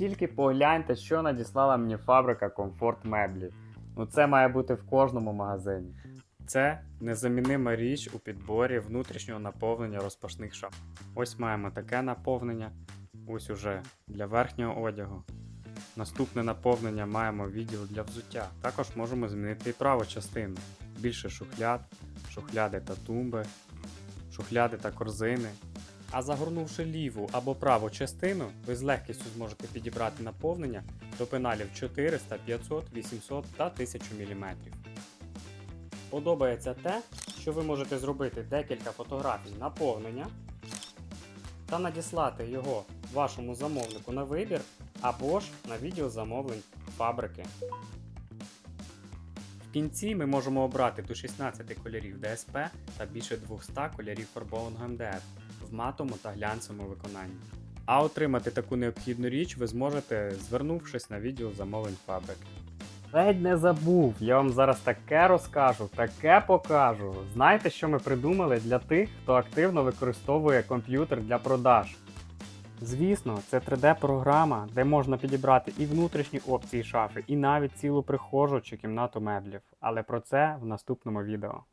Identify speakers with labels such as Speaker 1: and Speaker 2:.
Speaker 1: тільки погляньте, що надіслала мені фабрика комфорт меблів. Ну це має бути в кожному магазині. Це незамінима річ у підборі внутрішнього наповнення розпашних шаф. Ось маємо таке наповнення, ось уже для верхнього одягу. Наступне наповнення маємо відділ для взуття. Також можемо змінити і праву частину. Більше шухляд, шухляди та тумби, шухляди та корзини. А загорнувши ліву або праву частину, ви з легкістю зможете підібрати наповнення до пеналів 400, 500, 800 та 1000 мм. Подобається те, що ви можете зробити декілька фотографій наповнення та надіслати його вашому замовнику на вибір або ж на відділ замовлень фабрики. В кінці ми можемо обрати до 16 кольорів ДСП та більше 200 кольорів фарбованого МДФ в матовому та глянцевому виконанні. А отримати таку необхідну річ ви зможете, звернувшись на відділ замовлень фабрики. Ледь не забув, я вам зараз таке розкажу, таке покажу. Знаєте, що ми придумали для тих, хто активно використовує комп'ютер для продаж? Звісно, це 3D-програма, де можна підібрати і внутрішні опції шафи, і навіть цілу прихожу чи кімнату меблів. Але про це в наступному відео.